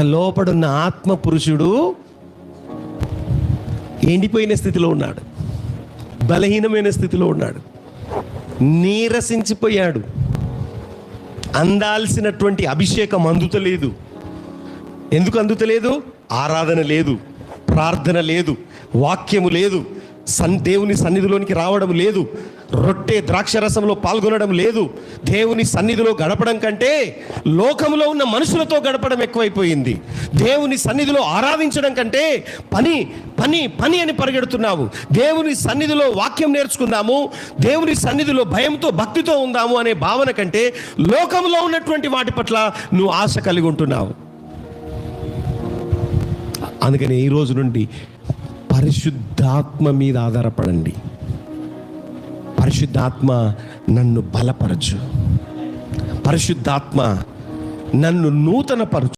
లోపడున్న ఆత్మ పురుషుడు ఎండిపోయిన స్థితిలో ఉన్నాడు. బలహీనమైన స్థితిలో ఉన్నాడు. నీరసించిపోయాడు. అందాల్సినటువంటి అభిషేకం అందుతలేదు. ఎందుకు అందుతలేదు? ఆరాధన లేదు. ప్రార్థన లేదు. వాక్యము లేదు. సన్ దేవుని సన్నిధిలోనికి రావడం లేదు. రొట్టె ద్రాక్షరసంలో పాల్గొనడం లేదు. దేవుని సన్నిధిలో గడపడం కంటే లోకంలో ఉన్న మనుషులతో గడపడం ఎక్కువైపోయింది. దేవుని సన్నిధిలో ఆరాధించడం కంటే పని పని పని అని పరిగెడుతున్నావు. దేవుని సన్నిధిలో వాక్యం నేర్చుకుందాము. దేవుని సన్నిధిలో భయంతో భక్తితో ఉందాము అనే భావన కంటే లోకంలో ఉన్నటువంటి వాటి పట్ల నువ్వు ఆశ కలిగి ఉంటున్నావు. అందుకని ఈ రోజు నుండి పరిశుద్ధాత్మ మీద ఆధారపడండి. పరిశుద్ధాత్మ నన్ను బలపరచు. పరిశుద్ధాత్మ నన్ను నూతనపరచు.